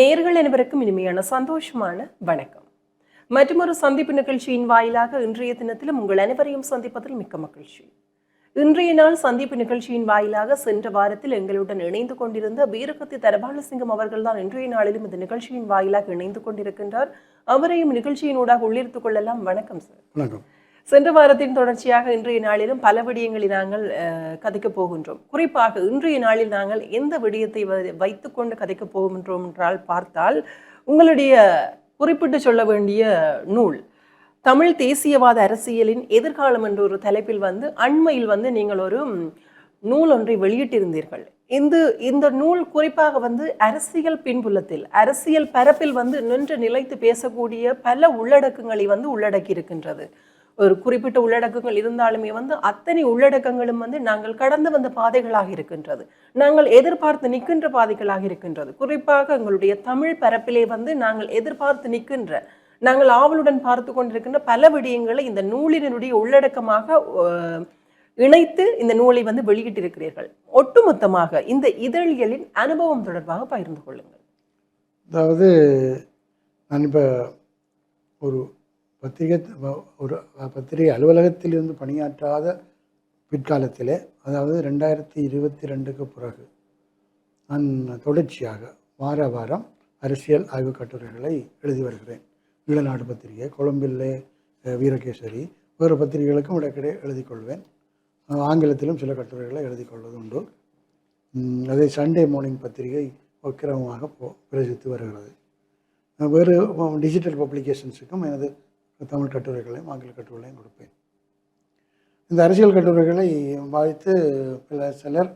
நேர்கள் அனைவருக்கும் இனிமையான சந்தோஷமான வணக்கம். மற்றொரு சந்திப்பு நிகழ்ச்சியின் வாயிலாக இன்றைய தினத்திலும் உங்கள் அனைவரையும் சந்திப்பதில் மிக்க மகிழ்ச்சி. இன்றைய நாள் சந்திப்பு நிகழ்ச்சியின் வாயிலாக சென்ற வாரத்தில் எங்களுடன் இணைந்து கொண்டிருந்த வீரகத்தி தரபாலசிங்கம் அவர்கள்தான் இன்றைய நாளிலும் இந்த நிகழ்ச்சியின் வாயிலாக இணைந்து கொண்டிருக்கின்றார். அவரையும் நிகழ்ச்சியினூடாக உள்ளிருத்துக் கொள்ளலாம். வணக்கம் சார். வணக்கம். சென்ற வாரத்தின் தொடர்ச்சியாக இன்றைய நாளிலும் பல விடயங்களை நாங்கள் கதைக்கப் போகின்றோம். குறிப்பாக இன்றைய நாளில் நாங்கள் எந்த விடயத்தை வைத்துக்கொண்டு கதைக்கப் போகின்றோம் என்றால் பார்த்தால் உங்களுடைய குறிப்பிட்டு சொல்ல வேண்டிய நூல் தமிழ் தேசியவாத அரசியலின் எதிர்காலம் என்ற ஒரு தலைப்பில் வந்து அண்மையில் வந்து நீங்கள் ஒரு நூல் ஒன்றை வெளியிட்டிருந்தீர்கள். இந்த இந்த நூல் குறிப்பாக வந்து அரசியல் பின்புலத்தில் அரசியல் பரப்பில் வந்து நின்று நிலைத்து பேசக்கூடிய பல உள்ளடக்கங்களை வந்து உள்ளடக்கி இருக்கின்றது ஒரு குறிப்பிட்ட உள்ளடக்கங்கள் இருந்தாலுமே வந்து அத்தனை உள்ளடக்கங்களும் வந்து நாங்கள் கடந்து வந்த பாதைகளாக இருக்கின்றது. நாங்கள் எதிர்பார்த்து நிற்கின்ற பாதைகளாக இருக்கின்றது. குறிப்பாக எங்களுடைய தமிழ் பரப்பிலே வந்து நாங்கள் எதிர்பார்த்து நிற்கின்ற நாங்கள் ஆவலுடன் பார்த்து கொண்டிருக்கின்ற பல விடயங்களை இந்த நூலினுடைய உள்ளடக்கமாக இணைத்து இந்த நூலை வந்து வெளியிட்டிருக்கிறீர்கள். ஒட்டுமொத்தமாக இந்த இதழியலின் அனுபவம் தொடர்பாக பகிர்ந்து கொள்ளுங்கள். அதாவது நான் இப்போ ஒரு பத்திரிகை ஒரு பத்திரிகை அலுவலகத்தில் இருந்து பணியாற்றாத பிற்காலத்திலே அதாவது ரெண்டாயிரத்தி இருபத்தி ரெண்டுக்கு பிறகு நான் தொடர்ச்சியாக வார வாரம் அரசியல் ஆய்வுக் கட்டுரைகளை எழுதி வருகிறேன். ஈழநாடு பத்திரிகை கொழும்பிலே வீரகேசரி வேறு பத்திரிகைகளுக்கும் இடக்கிடையே எழுதி கொள்வேன். ஆங்கிலத்திலும் சில கட்டுரைகளை எழுதி கொள்வது உண்டு. அதை சண்டே மார்னிங் பத்திரிகை கிரமமாக போ பிரசித்து வருகிறது. வேறு டிஜிட்டல் பப்ளிகேஷன்ஸுக்கும் எனது தமிழ் கட்டுரைகளையும் ஆங்கில கட்டுரைகளையும் கொடுப்பேன். இந்த அரசியல் கட்டுரைகளை வாய்த்து பல சிலர்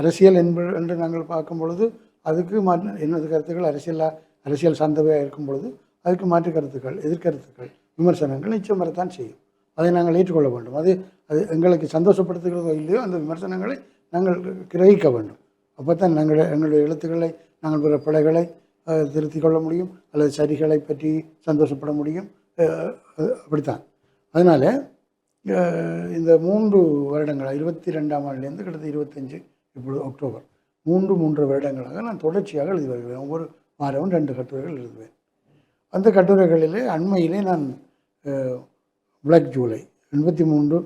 அரசியல் என்ப என்று நாங்கள் பார்க்கும் பொழுது அதுக்கு மாற்று எனது கருத்துக்கள்? அரசியலாக அரசியல் சார்ந்தவையாக இருக்கும் பொழுது அதுக்கு மாற்று கருத்துக்கள் எதிர்கருத்துக்கள் விமர்சனங்கள் நிச்சயம் வரத்தான் செய்யும். அதை நாங்கள் ஏற்றுக்கொள்ள வேண்டும். அது அது எங்களுக்கு சந்தோஷப்படுத்துகிறதோ இல்லையோ அந்த விமர்சனங்களை நாங்கள் கிரகிக்க வேண்டும். அப்போ தான் நாங்கள் எங்களுடைய எழுத்துக்களை நாங்கள் பிற பிழைகளை திருத்திக் கொள்ள முடியும் அல்லது சரிகளை பற்றி சந்தோஷப்பட முடியும். அப்படித்தான். அதனால் இந்த மூன்று வருடங்கள் இருபத்தி ரெண்டாம் ஆண்டுலேருந்து கிட்டத்தட்ட இருபத்தஞ்சு இப்பொழுது அக்டோபர். மூன்று மூன்று வருடங்களாக நான் தொடர்ச்சியாக எழுதி வருகிறேன் ஒவ்வொரு வாரமும் ரெண்டு கட்டுரைகள் எழுதுவேன். அந்த கட்டுரைகளிலே அண்மையிலே நான் பிளாக் ஜூலை எண்பத்தி மூன்று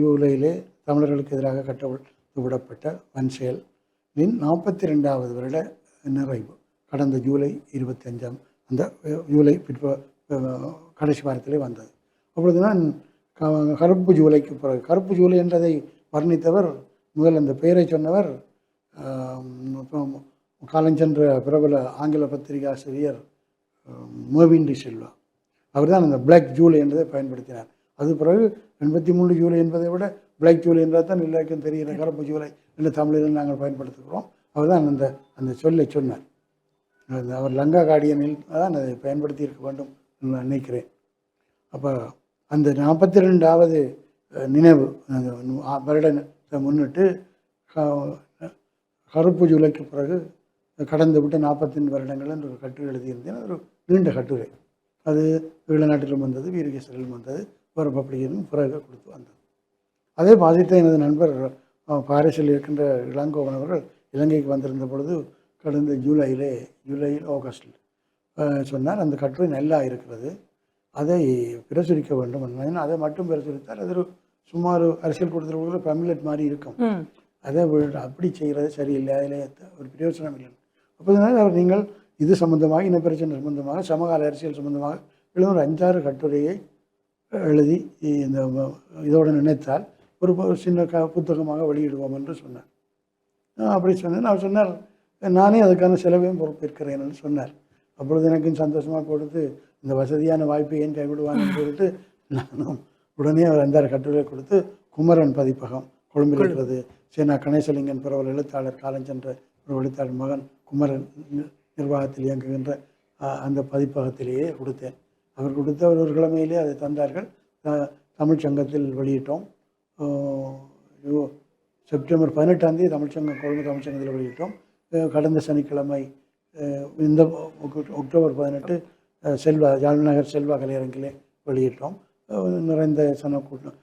ஜூலையிலே தமிழர்களுக்கு எதிராக கட்டவிழ்த்து விடப்பட்ட வன் செயலின் நாற்பத்தி ரெண்டாவது வருட நிறைவு கடந்த ஜூலை இருபத்தி அஞ்சாம் அந்த ஜூலை பிற்ப கடைசி வாரத்திலே வந்தது. அப்பொழுது நான் க- கருப்பு ஜூலைக்கு பிறகு கருப்பு ஜூலை என்றதை வர்ணித்தவர் முதல் அந்த பெயரை சொன்னவர் அப்புறம் காலஞ்சென்ற பிரபல ஆங்கில பத்திரிகை ஆசிரியர் மேவின் டி சில்வா. அவர் தான் அந்த பிளாக் ஜூலை என்றதை பயன்படுத்தினார். அது பிறகு எண்பத்தி மூணு ஜூலை என்பதை விட பிளாக் ஜூலை என்றால் தான் எல்லாருக்கும் தெரிகிற கருப்பு ஜூலை என்று தமிழில் நாங்கள் பயன்படுத்துகிறோம். அவர் தான் அந்த அந்த சொல்லை சொன்னார். அவர் லங்கா கார்டியனில் தான் அதை பயன்படுத்தி இருக்க வேண்டும். நான் நினைக்கிறேன். அப்போ அந்த நாற்பத்தி ரெண்டாவது நினைவு அந்த ஆ- வருடத்தை முன்னிட்டு கருப்பு ஜூலைக்கு பிறகு கடந்து விட்ட நாற்பத்தி வருடங்கள் ஒரு கட்டுரை எழுதியிருந்தேன். அது ஒரு நீண்ட கட்டுரை. அது ஈழநாட்டிலும் வந்தது வீரகேசரிலும் வந்தது ஒரு பப்ளிகிலும் பிறகு கொடுத்து வந்தது. அதே பாதித்த எனது நண்பர் பாரிஸில் இருக்கின்ற இளங்கோவன் அவர்கள் இலங்கைக்கு வந்திருந்த பொழுது கடந்த ஜூலையிலே ஜூலையில் ஆகஸ்டில் சொன்னார் அந்த கட்டுரை நல்லா இருக்கிறது. அதை பிரசுரிக்க வேண்டும் என்றார். அதை மட்டும் பிரசுரித்தால் அது ஒரு சுமார் அரசியல் கொடுத்துருக்கிற பம்லெட் மாதிரி இருக்கும். அதை அப்படி செய்கிறது சரியில்லை. அதில் ஒரு பிரயோஜனம் இல்லை. அப்போதனால் அவர் நீங்கள் இது சம்பந்தமாக இனப்பிரச்சனை சம்பந்தமாக சமகால அரசியல் சம்பந்தமாக எழுதும் ஒரு அஞ்சாறு கட்டுரையை எழுதி இந்த இதோடு நினைத்தால் ஒரு சின்ன க புத்தகமாக வெளியிடுவோம் என்று சொன்னார். அப்படி சொன்னேன். அவர் சொன்னார் நானே அதுக்கான செலவையும் பொறுப்பேற்கிறேன் என்று சொன்னார். அப்பொழுது எனக்கும் சந்தோஷமாக கொடுத்து இந்த வசதியான வாய்ப்பை ஏன் கைவிடுவான்னு சொல்லிட்டு நானும் உடனே அவர் அஞ்சாறு கட்டுரை கொடுத்து குமரன் பதிப்பகம் கொழும்பில் இருக்கிறது. சேனா கணேசலிங்கன் பிரபல எழுத்தாளர் காலஞ்சென்ற ஒரு எழுத்தாளர் மகன் குமரன் நிர்வாகத்தில் இயங்குகின்ற அந்த பதிப்பகத்திலேயே கொடுத்தேன். அவர் கொடுத்த ஒரு ஒரு கிழமையிலே அதை தந்தார்கள். த- தமிழ்ச் சங்கத்தில் வெளியிட்டோம். செப்டம்பர் பதினெட்டாம் தேதி தமிழ்ச்சங்கம் கொழும்பு தமிழ்ச்சங்கத்தில் வெளியிட்டோம். கடந்த சனிக்கிழமை இந்த அக்டோபர் பதினெட்டு செல்வா ஜாழ்நகர் செல்வா கலையரங்கிலே வெளியிட்டோம். நிறைந்த சன கூட்டம்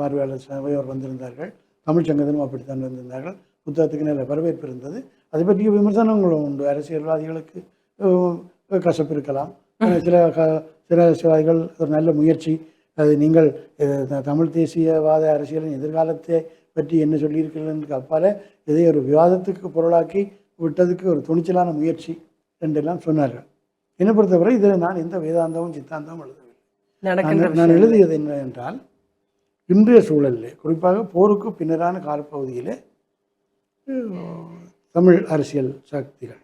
பார்வையாளர் சபையோர் வந்திருந்தார்கள். தமிழ்ச்சங்கத்திலும் அப்படித்தான் வந்திருந்தார்கள். புத்தகத்துக்கு நல்ல வரவேற்பு இருந்தது. அதை பற்றிய விமர்சனங்களும் உண்டு. அரசியல்வாதிகளுக்கு கசப்பு இருக்கலாம். சில க சில அரசியல்வாதிகள் ஒரு நல்ல முயற்சி. அது நீங்கள் தமிழ் தேசியவாத அரசியலின் எதிர்காலத்தை பற்றி என்ன சொல்லியிருக்கிறீர்கள்? அப்பால இதை ஒரு விவாதத்துக்கு பொருளாக்கி விட்டதுக்கு ஒரு துணிச்சலான முயற்சி என்றெல்லாம் சொன்னார்கள். என்னை பொறுத்தவரை இதில் நான் எந்த வேதாந்தமும் சித்தாந்தமும் எழுதவில்லை. நான் எழுதியது என்ன என்றால் இன்றைய சூழலிலே குறிப்பாக போருக்கு பின்னரான காலப்பகுதியிலே தமிழ் அரசியல் சக்திகள்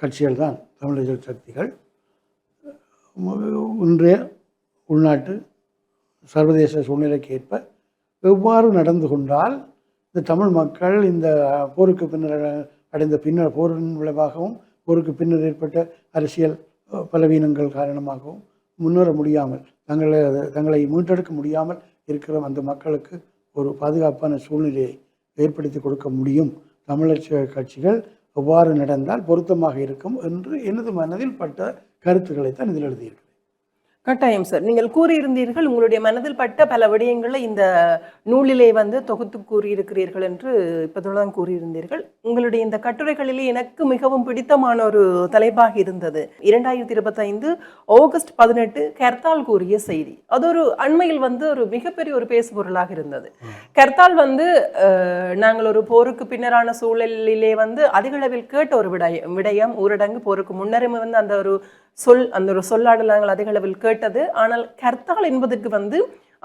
கட்சிகள் தான் தமிழ் அரசியல் சக்திகள் இன்றைய உள்நாட்டு சர்வதேச சூழ்நிலைக்கு ஏற்ப எவ்வாறு நடந்து கொண்டால் இந்த தமிழ் மக்கள் இந்த போருக்கு பின்னர் அடைந்த பின்னர் போரின் விளைவாகவும் போருக்கு பின்னர் ஏற்பட்ட அரசியல் பலவீனங்கள் காரணமாகவும் முன்னேற முடியாமல் தங்களை தங்களை மீட்டெடுக்க முடியாமல் இருக்கிற அந்த மக்களுக்கு ஒரு பாதுகாப்பான சூழ்நிலையை ஏற்படுத்தி கொடுக்க முடியும். தமிழர் கட்சிகள் எவ்வாறு நடந்தால் பொருத்தமாக இருக்கும் என்று எனது மனதில் பட்ட கருத்துக்களைத்தான் இதில் எழுதியிருக்கிறேன். கட்டாயம் சார் நீங்கள் கூறியிருந்தீர்கள் உங்களுடைய மனதில் பட்ட பல விடயங்களை இந்த நூலிலே வந்து தொகுத்து கூறியிருக்கிறீர்கள் என்று இப்போதான் கூறியிருந்தீர்கள். உங்களுடைய இந்த கட்டுரைகளிலே எனக்கு மிகவும் பிடித்தமான ஒரு தலைப்பாக இருந்தது. இரண்டாயிரத்தி இருபத்தைந்து ஆகஸ்ட் பதினெட்டு கர்த்தால் கூறிய செய்தி. அது ஒரு அண்மையில் வந்து ஒரு மிகப்பெரிய ஒரு பேசுபொருளாக இருந்தது. கர்த்தால் வந்து அஹ், நாங்கள் ஒரு போருக்கு பின்னரான சூழலிலே வந்து அதிகளவில் கேட்ட ஒரு விடயம் விடயம் ஊரடங்கு போருக்கு முன்னரே வந்து அந்த ஒரு சொல் அந்த ஒரு சொல்லாடல் நாங்கள் அதிகளவில் கேட்டது. ஆனால் கர்த்தால் என்பதற்கு வந்து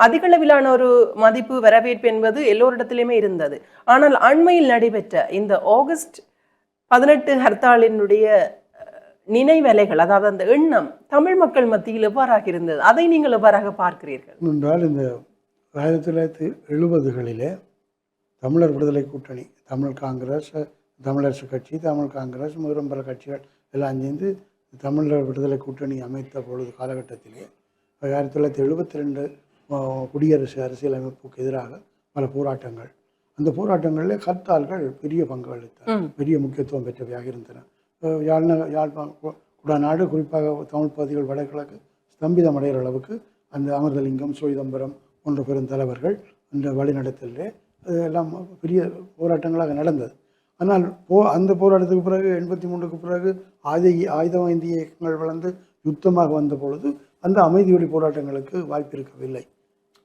அதிகளவிலான ஒரு மதிப்பு வரவேற்பு என்பது எல்லோரிடத்திலுமே இருந்தது. ஆனால் அண்மையில் நடைபெற்ற இந்த ஆகஸ்ட் பதினெட்டு ஹர்த்தாலினுடைய நினைவலைகள் அதாவது அந்த எண்ணம் தமிழ் மக்கள் மத்தியில் எவ்வாறாக இருந்தது? அதை நீங்கள் எவ்வாறாக பார்க்கிறீர்கள்? என்றால் இந்த ஆயிரத்தி தொள்ளாயிரத்தி எழுபதுகளிலே தமிழர் விடுதலை கூட்டணி தமிழ் காங்கிரஸ் தமிழரசு கட்சி தமிழ் காங்கிரஸ் மற்றும் கட்சிகள் எல்லாம் சேர்ந்து தமிழர் விடுதலை கூட்டணி அமைத்த பொழுது காலகட்டத்திலே ஆயிரத்தி தொள்ளாயிரத்தி எழுபத்தி ரெண்டு குடியரசு அரசியலமைப்புக்கு எதிராக பல போராட்டங்கள். அந்த போராட்டங்களில் கர்த்தால்கள் பெரிய பங்கு ம். பெரிய முக்கியத்துவம் பெற்றவையாக இருந்தன. யாழ்நக யாழ்ப்பாண குடாநாடு குறிப்பாக தமிழ் பகுதிகள் வடகிழக்கு ஸ்தம்பிதம் அடைகிற அளவுக்கு அந்த அமிர்தலிங்கம் சுயதம்பரம் போன்ற பெருந்தலைவர்கள் அந்த வழிநடத்தலே அது எல்லாம் பெரிய போராட்டங்களாக நடந்தது. ஆனால் போ அந்த போராட்டத்துக்கு பிறகு எண்பத்தி மூன்றுக்கு பிறகு ஆயுத ஆயுதம் ஏந்திய இயக்கங்கள் வளர்ந்து யுத்தமாக வந்த பொழுது அந்த அமைதி வழி போராட்டங்களுக்கு வாய்ப்பு இருக்கவில்லை.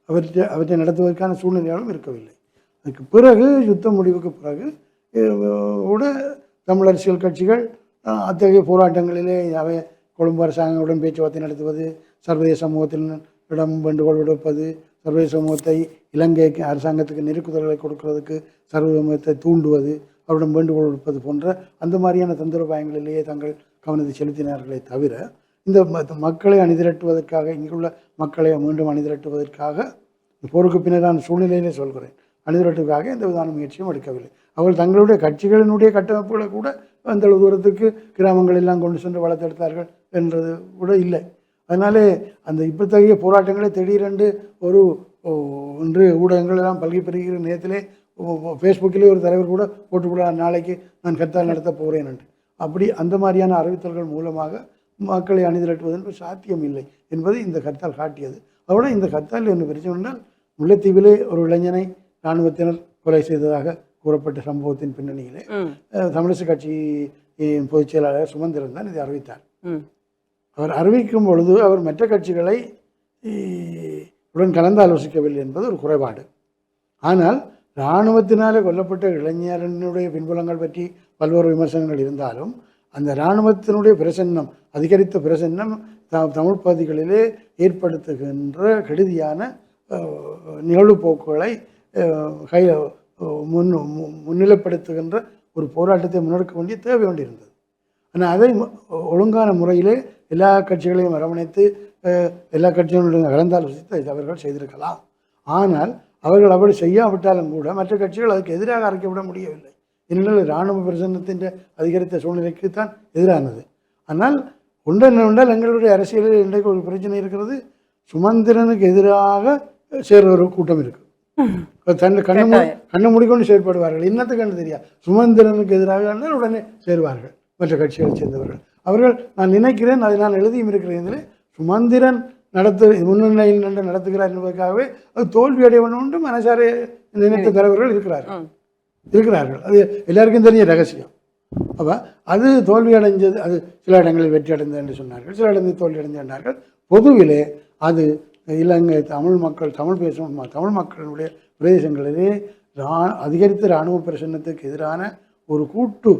அவற்றை அவற்றை நடத்துவதற்கான சூழ்நிலைகளும் இருக்கவில்லை. அதுக்கு பிறகு யுத்த முடிவுக்கு பிறகு கூட தமிழ் அரசியல் கட்சிகள் அத்தகைய போராட்டங்களிலே அவை கொழும்பு அரசாங்கங்களுடன் பேச்சுவார்த்தை நடத்துவது சர்வதேச சமூகத்தில் இடம் வேண்டுகோள் விடுப்பது சர்வதேச சமூகத்தை இலங்கைக்கு அரசாங்கத்துக்கு நெருக்குதல்களை கொடுக்கறதுக்கு சர்வதேச சமூகத்தை தூண்டுவது அவரிடம் வேண்டுகோள் விடுப்பது போன்ற அந்த மாதிரியான தந்திரோபாயங்களிலேயே தங்கள் கவனத்தை செலுத்தினார்களே தவிர இந்த ம- மக்களை அணிதிரட்டுவதற்காக இங்குள்ள மக்களை மீண்டும் அணிதிரட்டுவதற்காக போருக்கு பின்னரான சூழ்நிலையிலே சொல்கிறேன். அணிதிரட்டுவதற்காக எந்த விதமான முயற்சியும் எடுக்கவில்லை. அவர்கள் தங்களுடைய கட்சிகளினுடைய கட்டமைப்புகளை கூட அந்த தூரத்துக்கு கிராமங்கள் எல்லாம் கொண்டு சென்று வளர்த்தெடுத்தார்கள் என்றது கூட இல்லை. அதனாலே அந்த இப்பத்தகைய போராட்டங்களை திடீரென்று ஒரு ஒன்று இன்று ஊடகங்கள் எல்லாம் பல்கி பெறுகிற நேரத்திலே ஃபேஸ்புக்கிலே ஒரு தலைவர் கூட போட்டுக்கூட நாளைக்கு நான் கர்த்தால் நடத்த போகிறேன் என்று. அப்படி அந்த மாதிரியான அறிவித்தல்கள் மூலமாக மக்களை அணிதிரட்டுவது என்பது சாத்தியம் இல்லை என்பதை இந்த கர்த்தால் காட்டியது. அதோட இந்த கர்த்தால் என்ன பிரச்சனை என்றால் முல்லைத்தீவிலே ஒரு இளைஞனை இராணுவத்தினர் கொலை செய்ததாக கூறப்பட்ட சம்பவத்தின் பின்னணியிலே தமிழிசை கட்சியின் பொதுச் செயலாளர் சுமந்திரன் தான் இதை அறிவித்தார். அவர் அறிவிக்கும் பொழுது அவர் மற்ற கட்சிகளை உடன் கலந்து ஆலோசிக்கவில்லை என்பது ஒரு குறைபாடு. ஆனால் இராணுவத்தினாலே கொல்லப்பட்ட இளைஞரனுடைய பின்புலங்கள் பற்றி பல்வேறு விமர்சனங்கள் இருந்தாலும் அந்த இராணுவத்தினுடைய பிரசன்னம் அதிகரித்த பிரசன்னம் த தமிழ் பகுதிகளிலே ஏற்படுத்துகின்ற கெடுதியான நிகழ்வு போக்குகளை கை முன் மு- முன்னிலைப்படுத்துகின்ற ஒரு போராட்டத்தை முன்னெடுக்க வேண்டிய தேவை வேண்டியிருந்தது. ஆனால் அதை ஒழுங்கான முறையிலே எல்லா கட்சிகளையும் அரவணைத்து எல்லா கட்சிகளுடன் கலந்தாலோசித்து அவர்கள் செய்திருக்கலாம். ஆனால் அவர்கள் அப்படி செய்யாவிட்டாலும் கூட மற்ற கட்சிகள் அதுக்கு எதிராக அரைக்கப்பட முடியவில்லை. ஏனென்றால் இராணுவ பிரசன்னத்தின் அதிகரித்த சூழ்நிலைக்கு தான் எதிரானது. ஆனால் ஒன்றென்ன என்றால் எங்களுடைய அரசியலில் இன்றைக்கு ஒரு பிரச்சனை இருக்கிறது. சுமந்திரனுக்கு எதிராக சேர்ற ஒரு கூட்டம் இருக்கு. தன் கண்ணை கண்ணை மூடிக்கொண்டு செயல்படுவார்கள் இன்னத்துக்கு கண்டு தெரியா? சுமந்திரனுக்கு எதிராக உடனே சேருவார்கள். மற்ற கட்சிகளை சேர்ந்தவர்கள். அவர்கள் நான் நினைக்கிறேன் அதை நான் எழுதியும் இருக்கிறேன் இதில் சுமந்திரன் நடத்து முன்னணியில் நின்று நடத்துகிறார் என்பதற்காகவே அது தோல்வி அடைய வேண்டும் என்று மனசார நினைத்த தலைவர்கள் இருக்கிறார்கள். இருக்கிறார்கள். அது எல்லாருக்கும் தெரிஞ்ச ரகசியம். அப்போ அது தோல்வி அடைஞ்சது அது சில இடங்களில் வெற்றி அடைந்தது என்று சொன்னார்கள் சில இடங்களில் தோல்வி அடைந்தது என்றார்கள். பொதுவிலே அது இலங்கை தமிழ் மக்கள் தமிழ் பேசும் தமிழ் மக்களுடைய பிரதேசங்களிலே ரா அதிகரித்த இராணுவ பிரசன்னத்துக்கு எதிரான ஒரு கூட்டு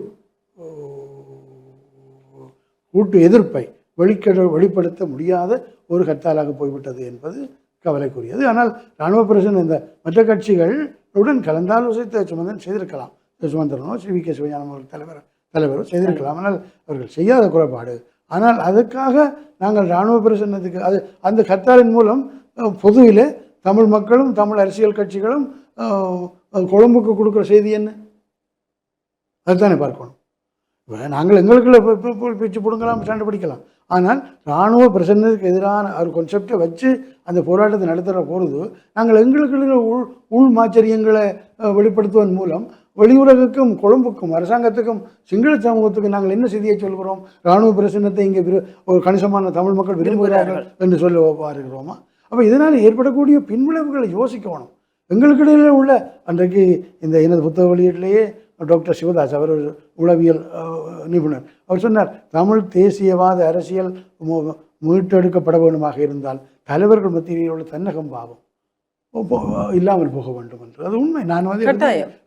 கூட்டு எதிர்ப்பை வெளிக்கட வெளிப்படுத்த முடியாத ஒரு கட்டாலாக போய்விட்டது என்பது கவலைக்குரியது ஆனால் இராணுவ பிரசன் இந்த மற்ற கட்சிகளுடன் கலந்தாலோசித்து சுமந்தன் செய்திருக்கலாம் சுமந்திரனோ ஸ்ரீ வி கே சிவஞானம் அவர்கள் தலைவர் தலைவரோ செய்திருக்கலாம் ஆனால் அவர்கள் செய்யாத குறைபாடு ஆனால் அதுக்காக நாங்கள் இராணுவ பிரசன்னத்துக்கு அது அந்த கத்தாரின் மூலம் பொதுவில் பொதுவிலே தமிழ் மக்களும் தமிழ் அரசியல் கட்சிகளும் கொழும்புக்கு கொடுக்குற செய்தி என்ன அதுதானே பார்க்கணும் நாங்கள் எங்களுக்குள்ள பி- பிச்சு பிடுங்கலாம் சண்டை பிடிக்கலாம் ஆனால் இராணுவ பிரசன்னத்துக்கு எதிரான ஒரு கான்செப்டை வச்சு அந்த போராட்டத்தை நடத்துகிற பொழுது நாங்கள் எங்களுக்குள்ள உள் உள் மாச்சரியங்களை வெளிப்படுத்துவதன் மூலம் வெளியுலகுக்கும் கொழும்புக்கும் அரசாங்கத்துக்கும் சிங்கள சமூகத்துக்கும் நாங்கள் என்ன செய்தியை சொல்கிறோம்? இராணுவ பிரசன்னத்தை இங்கே ஒரு கணிசமான தமிழ் மக்கள் விரும்புகிறார்கள் என்று சொல்ல பாருகிறோமா அப்போ இதனால் ஏற்படக்கூடிய பின்விளைவுகளை யோசிக்கணும். எங்களுக்கிடையில் உள்ள அன்றைக்கு இந்த எனது புத்தக வெளியீட்டிலேயே டாக்டர் சிவதாஸ் அவர் ஒரு உளவியல் நிபுணர். அவர் சொன்னார் தமிழ் தேசியவாத அரசியல் மீட்டெடுக்கப்பட வேண்டுமாக இருந்தால் தலைவர்கள் மத்தியில் உள்ள தன்னகம் பாவம். இல்லாமல் போக வேண்டும் என்று. அது உண்மை. நான் வந்து.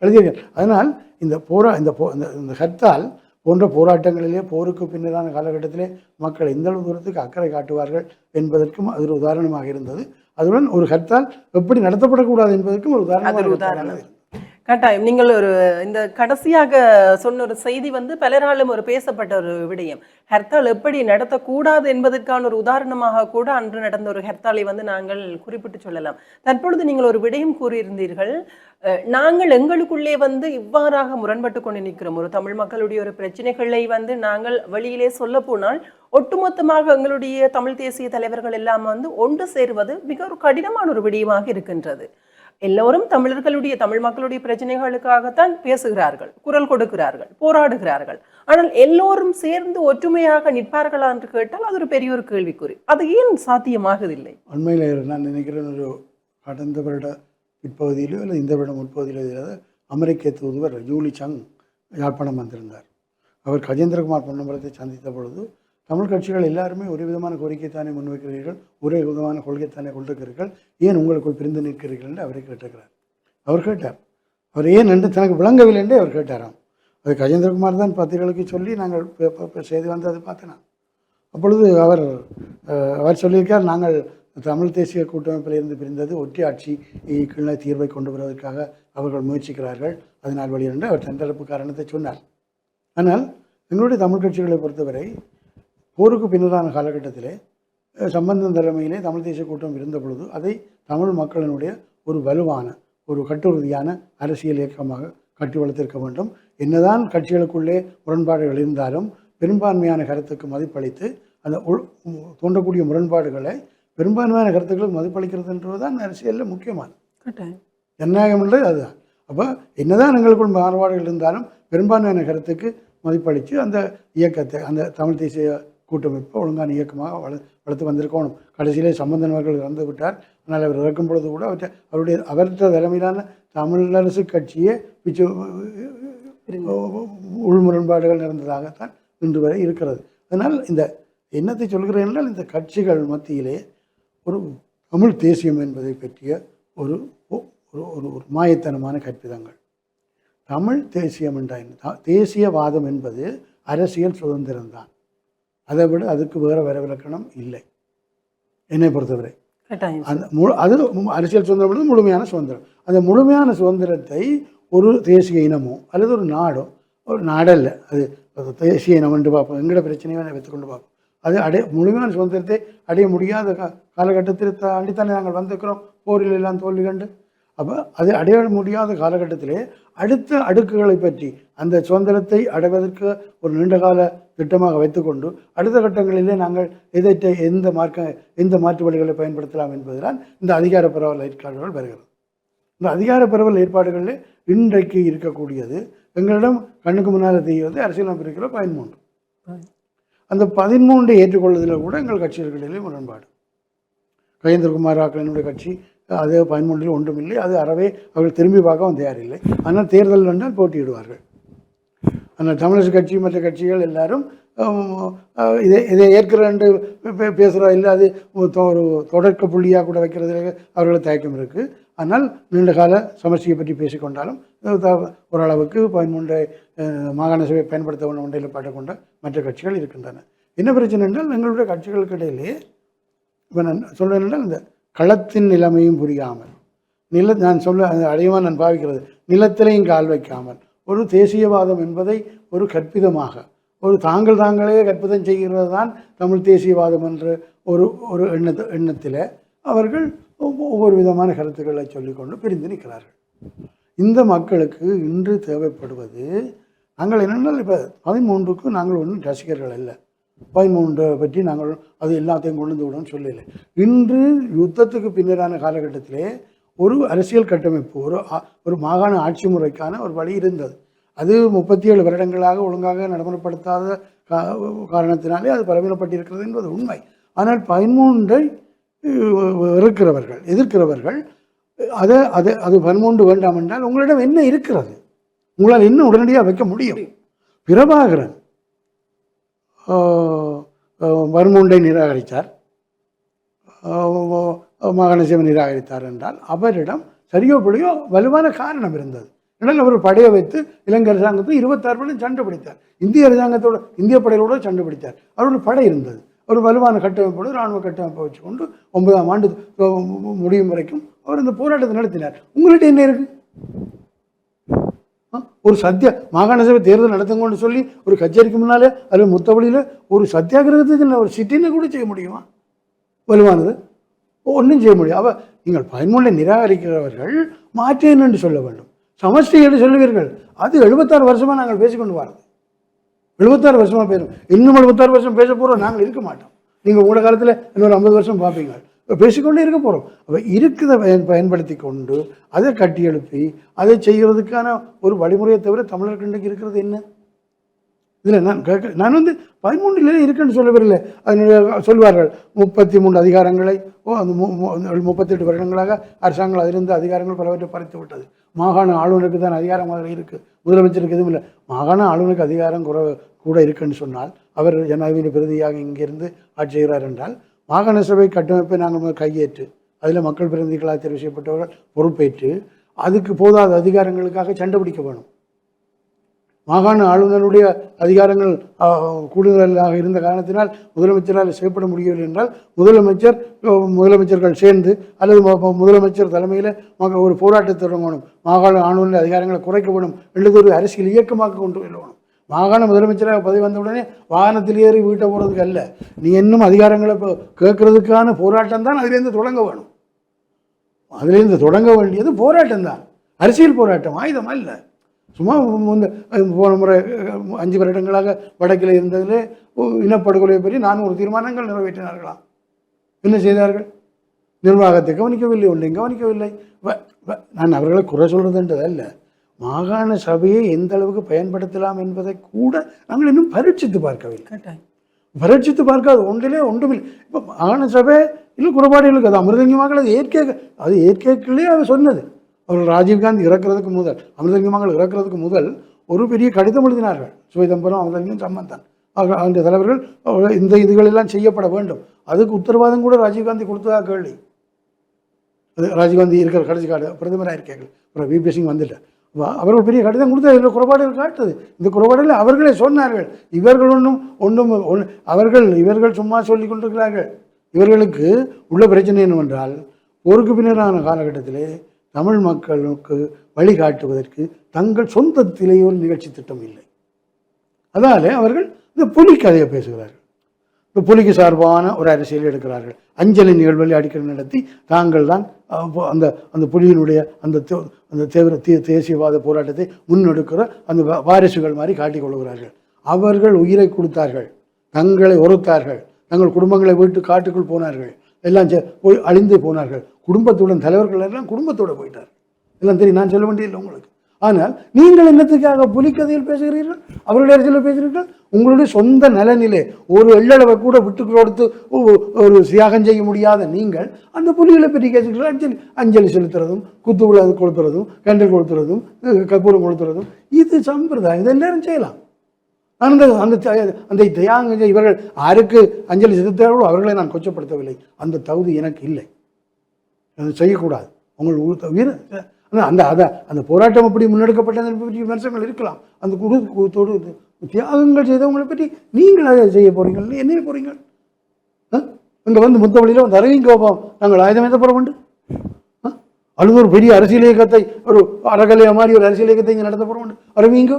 எழுதியிருக்கேன். அதனால் இந்த போரா இந்த போ இந்த ஹர்த்தால் போன்ற போராட்டங்களிலே போருக்கு பின்னரான காலகட்டத்திலே மக்கள் எந்த தூரத்துக்கு அக்கறை காட்டுவார்கள் என்பதற்கும் அது ஒரு உதாரணமாக இருந்தது. அதுடன் ஒரு ஹர்த்தால் எப்படி நடத்தப்படக்கூடாது என்பதற்கும் ஒரு உதாரணமாக கட்டாயம். நீங்கள் ஒரு இந்த கடைசியாக சொன்ன ஒரு செய்தி வந்து பலராலும் ஒரு பேசப்பட்ட ஒரு விடயம். ஹர்த்தால் எப்படி நடத்தக்கூடாது என்பதற்கான ஒரு உதாரணமாக கூட அன்று நடந்த ஒரு ஹர்த்தாலை வந்து நாங்கள் குறிப்பிட்டு சொல்லலாம். தற்பொழுது நீங்கள் ஒரு விடயம் கூறியிருந்தீர்கள். நாங்கள் எங்களுக்குள்ளே வந்து இவ்வாறாக முரண்பட்டு கொண்டு நிற்கிறோம். ஒரு தமிழ் மக்களுடைய ஒரு பிரச்சனைகளை வந்து நாங்கள் வெளியிலே சொல்ல போனால் ஒட்டுமொத்தமாக எங்களுடைய தமிழ் தேசிய தலைவர்கள் எல்லாம் வந்து ஒன்று சேருவது மிக ஒரு கடினமான ஒரு விடயமாக இருக்கின்றது. எல்லோரும் தமிழர்களுடைய தமிழ் மக்களுடைய பிரச்சனைகளுக்காகத்தான் பேசுகிறார்கள் குரல் கொடுக்கிறார்கள் போராடுகிறார்கள். ஆனால் எல்லோரும் சேர்ந்து ஒற்றுமையாக நிற்பார்களா என்று கேட்டால் அது ஒரு பெரிய ஒரு கேள்விக்குறி. அது ஏன் சாத்தியமாகவில்லை? உண்மையில் நான் நினைக்கிறேன் ஒரு கடந்த வருட பிற்பகுதியிலோ இல்லை இந்த வருடம் முற்பகுதியிலோ அமெரிக்க தூதுவர் ஜூலி சங் யாழ்ப்பாணம் வந்திருந்தார். அவர் கஜேந்திரகுமார் பொன்னம்பலத்தை சந்தித்த பொழுது தமிழ் கட்சிகள் எல்லாருமே ஒரே விதமான கோரிக்கைத்தானே முன்வைக்கிறீர்கள்? ஒரே விதமான கொள்கைத்தானே கொண்டிருக்கிறீர்கள்? ஏன் உங்களுக்குள் பிரிந்து நிற்கிறீர்கள் என்று அவரை கேட்டிருக்கிறார். அவர் கேட்டார். அவர் ஏன் என்று தனக்கு விளங்கவில்லை என்று அவர் கேட்டாராம். அது கஜேந்திரகுமார் தான் பத்திரிகைகளுக்கு சொல்லி நாங்கள் பே- செய்து பே- செய்தி வந்து அதை பார்த்தேன் அப்பொழுது அவர் அவர் சொல்லியிருக்கார் நாங்கள் தமிழ் தேசிய கூட்டமைப்பில் இருந்து பிரிந்தது ஒற்றையாட்சி கீழே தீர்வை கொண்டு வருவதற்காக அவர்கள் முயற்சிக்கிறார்கள். அதனால் வெளியிருந்து அவர் தண்டரப்பு காரணத்தை சொன்னார். ஆனால் எங்களுடைய தமிழ் கட்சிகளை பொறுத்தவரை போருக்கு பின்னரான காலகட்டத்திலே சம்பந்தன் தலைமையிலே தமிழ் தேசிய கூட்டம் இருந்த பொழுது அதை தமிழ் மக்களினுடைய ஒரு வலுவான ஒரு கட்டுறுதியான அரசியல் இயக்கமாக கட்டி வளர்த்திருக்க வேண்டும். என்னதான் கட்சிகளுக்குள்ளே முரண்பாடுகள் இருந்தாலும் பெரும்பான்மையான கருத்துக்கு மதிப்பளித்து அந்த தோன்றக்கூடிய முரண்பாடுகளை பெரும்பான்மையான கருத்துக்களுக்கு மதிப்பளிக்கிறதுன்றது தான் அரசியலில் முக்கியமானது. ஜனநாயகம்ன்றது அதுதான். அப்போ என்னதான் எங்களுக்குள் மாறுபாடுகள் இருந்தாலும் பெரும்பான்மையான கருத்துக்கு மதிப்பளித்து அந்த இயக்கத்தை அந்த தமிழ் தேசிய கூட்டமைப்பை ஒழுங்கான இயக்கமாக வள வளர்த்து வந்திருக்கணும். கடைசியிலே சம்பந்தன் அவர்கள் இறந்து விட்டார். ஆனால் அவர் இறக்கும் பொழுது கூட அவற்றை அவருடைய அவர்கிட்ட தலைமையிலான தமிழரசு கட்சியே பிச்சு உள் முரண்பாடுகள் நிறைந்ததாகத்தான் இன்று வரை இருக்கிறது. அதனால் இந்த என்னத்தை சொல்கிறேன் என்றால் இந்த கட்சிகள் மத்தியிலே ஒரு தமிழ் தேசியம் என்பதை பற்றிய ஒரு ஒரு ஒரு மாயத்தனமான கற்பிதங்கள். தமிழ் தேசியம் என்ற என்ன? த- தேசியவாதம் என்பது அரசியல் சுதந்திரம்தான். அதை விட அதுக்கு வேறு வரவிலக்கணம் இல்லை. என்னை பொறுத்தவரை. அந்த மு அது அரசியல் சுதந்திரம் முழுமையான சுதந்திரம். அந்த முழுமையான சுதந்திரத்தை ஒரு தேசிய இனமோ அல்லது ஒரு நாடோ ஒரு நாடல்ல அது அது தேசிய இனம் என்று பார்ப்போம். எங்கட பிரச்சனையை வைத்துக்கொண்டு பார்ப்போம். அது அடைய முழுமையான சுதந்திரத்தை அடைய முடியாத கா காலகட்டத்தில் தாண்டித்தானே நாங்கள் வந்திருக்கிறோம். போரில் எல்லாம் தோல்வி கண்டு. அப்போ அது அடைய முடியாத காலகட்டத்திலே அடுத்த அடுக்குகளை பற்றி அந்த சுதந்திரத்தை அடைவதற்கு ஒரு நீண்டகால திட்டமாக வைத்துக்கொண்டு அடுத்த கட்டங்களிலே நாங்கள் எதை எந்த மார்க்க எந்த மாற்று வழிகளை பயன்படுத்தலாம் என்பதுதான் இந்த அதிகார பரவல் ஏற்பாடுகள் வருகிறது. இந்த அதிகார பரவல் ஏற்பாடுகளில் இன்றைக்கு இருக்கக்கூடியது எங்களிடம் கண்ணுக்கு முன்னால் தெரியவது அரசியலமைப்பு இருக்கிற பதிமூன்று அந்த பதிமூன்றை ஏற்றுக்கொள்வதில் கூட எங்கள் கட்சிகளிலே முரண்பாடு. கஜேந்திரகுமார் ஆக்களினுடைய கட்சி அதே பதிமூன்றில் ஒன்றுமில்லை அது அறவே அவர்கள் திரும்பி பார்க்கவும் தயாரில்லை ஆனால் தேர்தல் வந்தால் போட்டியிடுவார்கள். அந்த தமிழர் கட்சி மற்ற கட்சிகள் எல்லாரும் இதை இதை ஏற்கிறேன் பேசுகிறா இல்லை அது தொ- ஒரு தொடக்க புள்ளியாக கூட வைக்கிறது அவர்களை தயக்கம் இருக்குது ஆனால் நீண்ட கால சமஷ்டியை பற்றி பேசிக்கொண்டாலும் ஓரளவுக்கு பதிமூன்றை மாகாண சபையை பயன்படுத்த வேண்டும் என்ற நிலைப்பாட்டை கொண்ட மற்ற கட்சிகள் இருக்கின்றன. என்ன பிரச்சனை என்றால் எங்களுடைய கட்சிகளுக்கு இடையிலே இப்போ நான் சொல்றேன் என்றால் இந்த களத்தின் நிலைமையும் புரியாமல் நில நான் சொல்ல அந்த அடையமாக நான் பாவிக்கிறது நிலத்திலையும் கால் வைக்காமல் ஒரு தேசியவாதம் என்பதை ஒரு கற்பிதமாக ஒரு தாங்கள் தாங்களே கற்பிதம் செய்கிறது தான் தமிழ் தேசியவாதம் என்ற ஒரு ஒரு எண்ணத்து எண்ணத்தில் அவர்கள் ஒவ்வொ- ஒவ்வொரு விதமான கருத்துக்களை சொல்லிக்கொண்டு பிரிந்து நிற்கிறார்கள். இந்த மக்களுக்கு இன்று தேவைப்படுவது நாங்கள் என்னென்னால் இப்போ பதிமூன்றுக்கு நாங்கள் ஒன்றும் ரசிகர்கள் இல்லை பதிமூன்று பற்றி நாங்கள் அது எல்லாத்தையும் கொண்டு வந்து விடணும்னு சொல்லலை. இன்று யுத்தத்துக்கு பின்னரான காலகட்டத்திலே ஒரு அரசியல் கட்டமைப்பு ஒரு ஒரு மாகாண ஆட்சி முறைக்கான ஒரு வழி இருந்தது. அது முப்பத்தி ஏழு வருடங்களாக ஒழுங்காக நடைமுறைப்படுத்தாத கா- காரணத்தினாலே அது பலவீனப்பட்டிருக்கிறது என்பது உண்மை. ஆனால் பதிமூன்றை இருக்கிறவர்கள் எதிர்க்கிறவர்கள் அதை அதை அது பதிமூன்று வேண்டாம் என்றால் உங்களிடம் என்ன இருக்கிறது? உங்களால் இன்னும் உடனடியாக வைக்க முடியும்? பிரபாகரன் ஆஹ், வருமுண்டை நிராகரித்தார். மகனசிவன் மாகாண நிராகரித்தார் என்றால் அவரிடம் சரியோ பிழையோ வலுவான காரணம் இருந்தது. என்றால் அவர் படையை வைத்து இலங்கை அரசாங்கத்தை இருபத்தாறு படம் சண்டை பிடித்தார். இந்திய அரசாங்கத்தோட இந்திய படைகளோட சண்டை பிடித்தார். அவரோட படை இருந்தது. ஒரு வலுவான கட்டமைப்போடு இராணுவ கட்டமைப்பை வச்சுக்கொண்டு ஒன்பதாம் ஆண்டு முடியும் வரைக்கும் அவர் இந்த போராட்டத்தை நடத்தினார். உங்கள்கிட்ட என்ன இருக்கு? ஆ? ஒரு சத்திய மாகாண சபை தேர்தல் நடத்துங்கன்னு சொல்லி ஒரு கச்சேரிக்கு முன்னாலே அல்லது முத்தவழியில் ஒரு சத்தியாகிரகத்துக்கு ஒரு சிட்டின்னு கூட செய்ய முடியுமா? வலுவானது. ஒன்றும் செய்ய முடியும் அவ நீங்கள் பதிமூணை நிராகரிக்கிறவர்கள் மாற்றேன் என்று சொல்ல வேண்டும். சமஷ்டி என்று சொல்லுவீர்கள். அது எழுபத்தாறு வருஷமாக நாங்கள் பேசிக்கொண்டு வரோம். எழுபத்தாறு வருஷமாக பேசும். இன்னும் எழுபத்தாறு வருஷம் பேச போகிறோம் நாங்கள் இருக்க மாட்டோம். நீங்கள் உங்களோட காலத்தில் இன்னொரு ஐம்பது வருஷம் பார்ப்பீங்க. பேசிக்கொண்டே இருக்க போகிறோம் அப்போ இருக்கிறத பயன் பயன்படுத்தி கொண்டு அதை கட்டி எழுப்பி அதை செய்கிறதுக்கான ஒரு வழிமுறையை தவிர தமிழர் இன்றைக்கு இருக்கிறது என்ன? இதில் நான் கேட்க நான் வந்து பதிமூன்றிலே இருக்குன்னு சொல்லவில்லை. அதனுடைய சொல்வார்கள் முப்பத்தி மூன்று அதிகாரங்களை ஓ அந்த மு- முப்பத்தெட்டு வருடங்களாக அரசாங்கம் அதிலிருந்து அதிகாரங்கள் பலவற்றை பறித்து விட்டது. மாகாண ஆளுநருக்கு தான் அதிகாரம் அதில் இருக்குது முதலமைச்சருக்கு எதுவும் இல்லை. மாகாண ஆளுநருக்கு அதிகாரம் குறை கூட இருக்குன்னு சொன்னால் அவர் ஜனாதிபதி பிரதியாக இங்கிருந்து ஆட்சி செய்கிறார் என்றால் மாகாண சபை கட்டமைப்பை நாங்கள் கையேற்று அதில் மக்கள் பிரதிநிதிகளாக தெரிவு செய்யப்பட்டவர்கள் பொறுப்பேற்று அதுக்கு போதாத அதிகாரங்களுக்காக சண்டை பிடிக்க வேணும். மாகாண ஆளுநருடைய அதிகாரங்கள் கூடுதலாக இருந்த காரணத்தினால் முதலமைச்சரால் செய்யப்பட முடியவில்லை என்றால் முதலமைச்சர் முதலமைச்சர்கள் சேர்ந்து அல்லது முதலமைச்சர் தலைமையில் ஒரு போராட்டத்தை தொடங்கணும். மாகாண ஆளுநர் அதிகாரங்களை குறைக்க வேணும் அல்லது ஒரு அரசியல் இயக்கமாக கொண்டு வரணும் மாகாண முதலமைச்சராக பதவி வந்த உடனே வாகனத்தில் ஏறி வீட்டை போகிறதுக்கு அல்ல. நீ இன்னும் அதிகாரங்களை இப்போ கேட்கறதுக்கான போராட்டம் தான் அதுலேருந்து தொடங்க வேணும். அதிலேருந்து தொடங்க வேண்டியது போராட்டம் தான் அரசியல் போராட்டம் ஆயுதம் அல்ல. சும்மா முந்த போன முறை அஞ்சு வருடங்களாக வடக்கில் இருந்ததிலே இனப்படுகொலை பற்றி நானூறு தீர்மானங்கள் நிறைவேற்றினார்களாம். என்ன செய்தார்கள்? நிர்வாகத்தை கவனிக்கவில்லை ஒன்றையும் கவனிக்கவில்லை. நான் அவர்களை குறை சொல்றதுன்றது அல்ல. மாகாண சபையை எந்த அளவுக்கு பயன்படுத்தலாம் என்பதை கூட நாங்கள் இன்னும் பரீட்சித்து பார்க்கவில்லை. பரீட்சித்து பார்க்காது ஒன்றிலே ஒன்றுமில்லை. இப்போ மாகாண சபை இல்லை குறைபாடுகளுக்கு அது அமிர்தங்கி மக்கள் அது ஏற்க அது ஏற்கலே அவர் சொன்னது. அவர்கள் ராஜீவ்காந்தி இறக்கிறதுக்கு முதல் அமிர்தங்கி மக்கள் இறக்குறதுக்கு முதல் ஒரு பெரிய கடிதம் எழுதினார்கள். சுவைதம்பரம் அமிர்தங்கியும் சம்பந்தன். ஆக அந்த தலைவர்கள் இந்த இதுகளெல்லாம் செய்யப்பட வேண்டும். அதுக்கு உத்தரவாதம் கூட ராஜீவ்காந்தி கொடுத்ததா கேள்வி? அது ராஜீவ்காந்தி இருக்கிற கடைசி கால பிரதமராக இருக்கார்கள் அப்புறம் விபி சிங் வந்துட்டார். அவர்கள் பெரிய கடிதம் கொடுத்து இதில் குறைபாடுகள் காட்டுது. இந்த குறைபாடுகளை அவர்களே சொன்னார்கள். இவர்கள் ஒன்றும் ஒன்றும் ஒன்று- அவர்கள் இவர்கள் சும்மா சொல்லி கொண்டிருக்கிறார்கள். இவர்களுக்கு உள்ள பிரச்சனை என்னவென்றால் போருக்கு பின்னரான காலகட்டத்திலே தமிழ் மக்களுக்கு வழிகாட்டுவதற்கு தங்கள் சொந்தத்திலே ஒரு நிகழ்ச்சி திட்டம் இல்லை. அதாலே அவர்கள் இந்த புலி கதையை பேசுகிறார்கள். இந்த புலிக்கு சார்பான ஒரு அரசியல் எடுக்கிறார்கள். அஞ்சலி நிகழ்வுகளை அடிக்கடி நடத்தி தாங்கள் தான் அந்த அந்த புலியினுடைய அந்த அந்த தீவிர தே தேசியவாத போராட்டத்தை முன்னெடுக்கிற அந்த வாரிசுகள் மாதிரி காட்டிக் கொள்கிறார்கள். அவர்கள் உயிரை கொடுத்தார்கள். தங்களை ஒருத்தார்கள் தங்கள் குடும்பங்களை விட்டு காட்டுக்குள் போனார்கள். எல்லாம் போய் அழிந்து போனார்கள். குடும்பத்துடன் தலைவர்கள் எல்லாம் குடும்பத்தோடு போயிட்டார். எல்லாம் தெரியும் நான் சொல்ல வேண்டியதில்லை உங்களுக்கு. ஆனால் நீங்கள் என்னத்துக்காக புலிக்கதையில் பேசுகிறீர்கள்? அவருடைய அரசியலில் பேசுகிறீர்கள்? உங்களுடைய சொந்த நலனிலே ஒரு எள்ளளவை கூட விட்டு கொடுத்து ஒரு தியாகம் செய்ய முடியாத நீங்கள் அந்த புலிகளை பற்றி கேட்கிறீர்கள். அஞ்சலி அஞ்சலி செலுத்துறதும் குத்து விழா கொளுத்துறதும் கண்டல் கொளுத்துறதும் கற்பூரம் கொளுத்துறதும் இது சம்பிரதாயம். இது எல்லாரும் செய்யலாம். அந்த அந்த அந்த தியாகம் இவர்கள் யாருக்கு அஞ்சலி செலுத்தார்களோ அவர்களை நான் கொச்சப்படுத்தவில்லை. அந்த தகுதி எனக்கு இல்லை. அது செய்யக்கூடாது. உங்கள் உயிர் ஆனால் அந்த அதை அந்த போராட்டம் அப்படி முன்னெடுக்கப்பட்டதை பற்றி விமர்சனங்கள் இருக்கலாம். அந்த குழு தியாகங்கள் செய்தவங்களை பற்றி நீங்கள் அதை செய்ய போகிறீங்கள் என்ன போகிறீங்க ஆ? இங்கே வந்து முத்தவழியில் வந்து அரவிந்த் கோபம். நாங்கள் ஆயுதம் எந்த போகிற உண்டு அழுது ஒரு பெரிய அரசியல் இயக்கத்தை ஒரு அறகலைய மாதிரி ஒரு அரசியல் இயக்கத்தை இங்கே நடத்த போகிறோம் அரவிங்கோ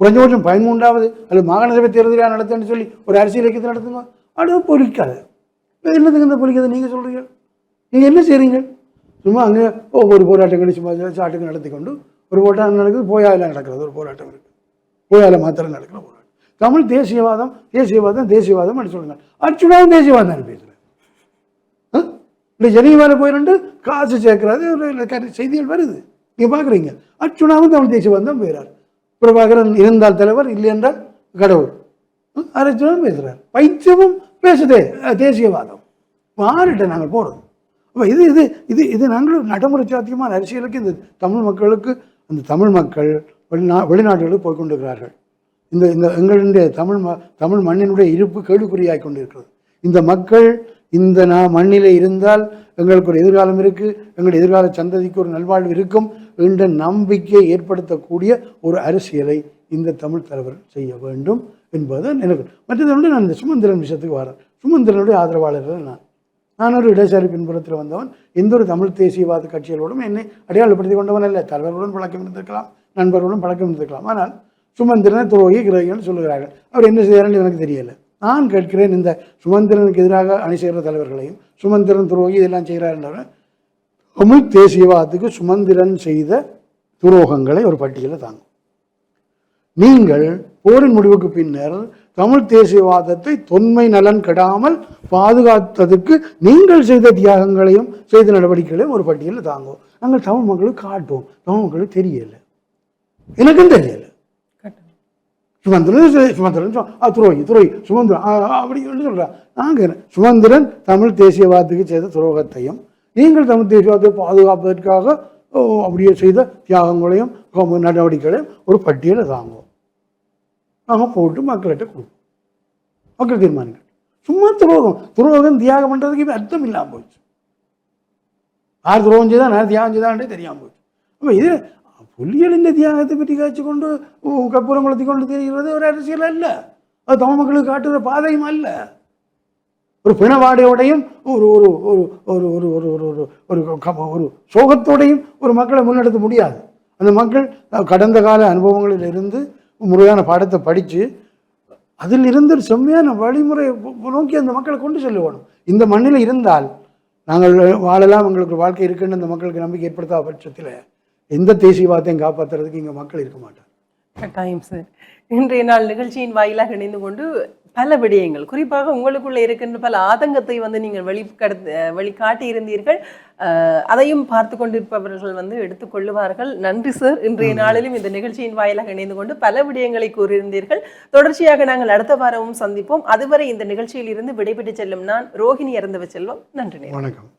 குறைஞ்சபட்சம் பதிமூன்றாவது அல்லது மாகாண சபை தேர்தலாக நடத்துன்னு சொல்லி ஒரு அரசியல் இயக்கத்தை நடத்துங்க. அது பொறிக்காது என்னதுக்கு இந்த பொறிக்கிறது நீங்கள் சொல்கிறீங்க நீங்கள் என்ன செய்கிறீங்க சும்மா அங்கே ஒவ்வொரு போராட்டங்களும் சும்மா சாட்டுக்கு நடத்தி கொண்டு ஒரு போராட்டம் நடக்குது போயாவில் நடக்கிறது ஒரு போராட்டம் இருக்குது போயால மாத்திரம் நடக்கிற போராட்டம். தமிழ் தேசியவாதம் தேசியவாதம் தேசியவாதம் அப்படி சொல்லுங்க. அர்ச்சுனாவும் தேசியவாதம் பேசுகிறேன் இப்படி ஜெனீவால போயிருந்து காசு சேர்க்கறது ஒரு செய்திகள் வருது. நீங்கள் பார்க்குறீங்க அர்ச்சுனாவும் தமிழ் தேசியவாதம் தான் போயிறார் பிரபாகரன் இருந்தால் தலைவர் இல்லை என்றால் கடவுள். அர்ச்சுனாவும் பேசுகிறார் பைத்தியமும் பேசுதே தேசியவாதம். மாறிட்ட நாங்கள் போகிறது அப்போ இது இது இது இது நாங்களும் நடைமுறை சாத்தியமான அரசியலுக்கு இந்த தமிழ் மக்களுக்கு அந்த தமிழ் மக்கள் வெளிநா வெளிநாடுகளுக்கு போய்கொண்டிருக்கிறார்கள் இந்த இந்த எங்களுடைய தமிழ் ம தமிழ் மண்ணினுடைய இருப்பு கேள்விக்குறியாகி கொண்டிருக்கிறது. இந்த மக்கள் இந்த நான் மண்ணில் இருந்தால் எங்களுக்கு ஒரு எதிர்காலம் இருக்குது எங்கள் எதிர்கால சந்ததிக்கு ஒரு நல்வாழ்வு இருக்கும் என்ற நம்பிக்கையை ஏற்படுத்தக்கூடிய ஒரு அரசியலை இந்த தமிழ் தலைவர் செய்ய வேண்டும் என்பது எனக்கு. மற்றது வந்து நான் இந்த சுமந்திரன் விஷயத்துக்கு வரேன். சுமந்திரனுடைய ஆதரவாளர்கள் நான். நான் ஒரு இடதுசாரி பின்புறத்தில் வந்தவன் எந்த ஒரு தமிழ் தேசியவாத கட்சிகளோடும் என்னை அடையாளப்படுத்தி கொண்டவன் அல்ல. தலைவர்களுடன் பழக்கம் இருந்திருக்கலாம் நண்பர்களுடன் பழக்கம் இருந்திருக்கலாம். ஆனால் சுமந்திரனை துரோகி கிரகிகள் சொல்லுகிறார்கள். அவர் என்ன செய்கிறார்னு எனக்கு தெரியல. நான் கேட்கிறேன் இந்த சுமந்திரனுக்கு எதிராக அணி செய்கிற தலைவர்களையும் சுமந்திரன் துரோகி இதெல்லாம் செய்கிறார் தமிழ் தேசியவாதத்துக்கு சுமந்திரன் செய்த துரோகங்களை ஒரு பட்டியலில் தாங்கும். நீங்கள் போரின் முடிவுக்கு பின்னர் தமிழ் தேசியவாதத்தை தொன்மை நலன் கெடாமல் பாதுகாத்ததுக்கு நீங்கள் செய்த தியாகங்களையும் செய்த நடவடிக்கைகளையும் ஒரு பட்டியலில் தாங்குவோம் நாங்கள் தமிழ் மக்களுக்கு காட்டுவோம். தமிழ் மக்களுக்கு தெரியல. எனக்கும் தெரியல. சுமந்திரன் சுமந்திரன் துரோகி துரோகி சுமந்திரன் அப்படி சொல்கிறான் நாங்கள் சுமந்திரன் தமிழ் தேசியவாதத்துக்கு செய்த துரோகத்தையும் நீங்கள் தமிழ் தேசியவாதத்தை பாதுகாப்பதற்காக அப்படியே செய்த தியாகங்களையும் நடவடிக்கைகளையும் ஒரு பட்டியலை தாங்குவோம் நாங்கள் போட்டு மக்கள்கிட்ட கொடுப்போம் மக்கள் தீர்மானிக்கட்டும் சும்மா துரோகம் துரோகம் தியாகம் பண்ணுறதுக்கு அர்த்தம் இல்லாமல் போச்சு யார் துரோகம் செய்தா நான் தியாகம் செய்தான்டே தெரியாமல் போச்சு அப்போ இது புள்ளியலின் தியாகத்தை பற்றி காய்ச்சி கொண்டு ஊ, குளத்தி கொண்டு தெரிகிறது ஒரு அரசியல் அல்ல அது தமிழ் மக்களுக்கு காட்டுகிற பாதையும் அல்ல ஒரு பிணவாடையோடையும் ஒரு ஒரு ஒரு ஒரு ஒரு ஒரு ஒரு ஒரு ஒரு ஒரு சோகத்தோடையும் ஒரு மக்களை முன்னெடுத்த முடியாது அந்த மக்கள் கடந்த கால அனுபவங்களில் இருந்து முறையான பாடத்தை படித்து அதில் இருந்து செம்மையான வழிமுறை நோக்கி அந்த மக்களை கொண்டு செல்ல இந்த மண்ணில் இருந்தால் நாங்கள் வாழலாம் எங்களுக்கு ஒரு வாழ்க்கை இருக்குன்னு அந்த மக்களுக்கு நம்பிக்கை ஏற்படுத்தாத பட்சத்தில் எந்த தேசியவாதத்தையும் காப்பாற்றுறதுக்கு இங்கே மக்கள் இருக்க மாட்டாங்க. கட்டாயம் சார். இன்றைய நாள் நிகழ்ச்சியின் வாயிலாக இணைந்து கொண்டு பல விடயங்கள். குறிப்பாக உங்களுக்குள்ள இருக்கின்ற பல ஆதங்கத்தை வந்து நீங்கள் வெளிக்கடத்து வெளிக்காட்டி இருந்தீர்கள். அதையும் பார்த்து கொண்டிருப்பவர்கள் வந்து எடுத்துக்கொள்ளுவார்கள் நன்றி சார் இன்றைய நாளிலும் இந்த நிகழ்ச்சியின் வாயிலாக இணைந்து கொண்டு பல விடயங்களை கூறியிருந்தீர்கள். தொடர்ச்சியாக நாங்கள் அடுத்த வாரமும் சந்திப்போம். அதுவரை இந்த நிகழ்ச்சியில் இருந்து விடைபெற்று செல்லும் நான் ரோஹிணி இறந்தவ செல்வம். நன்றி. வணக்கம்.